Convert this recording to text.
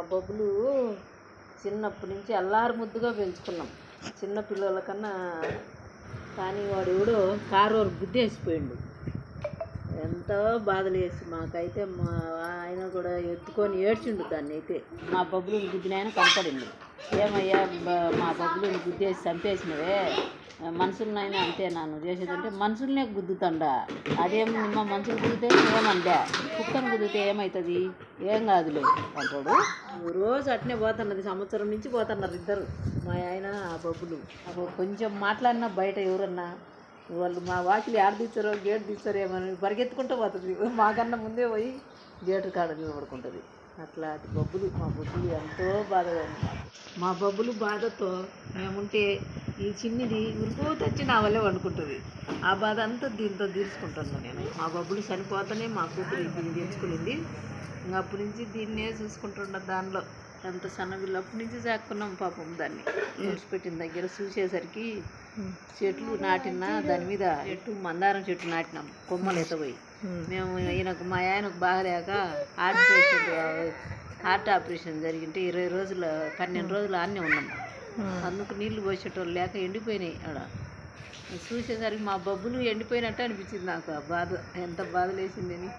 మా బొబ్బులు చిన్నప్పటి నుంచి అల్లారు ముద్దుగా పెంచుకున్నాం. చిన్న పిల్లల కన్నా కానీ వాడు ఎవడో కారు గుద్దేసిపోయిండు. ఎంతో బాధలేసి మాకైతే మా ఆయన కూడా ఎత్తుకొని ఏడ్చిండు దాన్ని అయితే. మా బబ్బులు గుద్దిన ఆయన కనపడింది ఏమయ్యా మా బొబ్బులు గుద్దేసి చంపేసినవే. మనుషులనైనా అంతే నాను చేసేదంటే మనుషులనే గుద్దుతండా. అదేం మా మనుషులు గుద్దితే ఏమండే? కుక్కను గుద్దితే ఏమవుతుంది ఏం కాదులే అంటాడు. రోజు అట్నే పోతున్నది సంవత్సరం నుంచి పోతున్నారు ఇద్దరు మా ఆయన ఆ బబ్బులు అప్పుడు కొంచెం మాట్లాడినా బయట ఎవరన్నా వాళ్ళు మా వాకిలి ఆడ తీస్తారో గేటు తీస్తారో ఏమని పరిగెత్తుకుంటూ పోతుంది. మాకన్నా ముందే పోయి గేటు కాడ నిలబడుకుంటుంది. అట్లా అటు బొబ్బులు మా బొబ్బులు ఎంతో బాధగా ఉంది మా బొబ్బులు బాధతో మేముంటే ఈ చిన్నిది వచ్చి నా వల్లే వండుకుంటుంది. ఆ బాధ అంతా దీంతో తీర్చుకుంటున్నాను నేను. మా బొబ్బులు చనిపోతేనే మా కూతురు దీన్ని తెచ్చుకునింది. ఇంకా అప్పటి నుంచి దీన్నే చూసుకుంటున్న దానిలో. ఎంత సన్నగిల్లు అప్పటి నుంచి సాక్కున్నాం పాపం దాన్ని. విడిచిపెట్టిన దగ్గర చూసేసరికి చెట్లు నాటిన దాని మీద చెట్టు మందారం చెట్టు నాటినాం. కొమ్మలు ఎత్తపోయి మేము ఈయనకు మా ఆయనకు బాగలేక పేషెంట్ హార్ట్ ఆపరేషన్ జరిగింటే ఇరవై రోజులు పన్నెండు రోజులు ఆన్నే ఉన్నాం. అందుకు నీళ్ళు పోసేటోళ్ళు లేక ఎండిపోయినాయి ఆడ. చూసేసరికి మా బొబ్బులు ఎండిపోయినట్టు అనిపించింది నాకు ఆ బాధ. ఎంత బాధ లేసిందని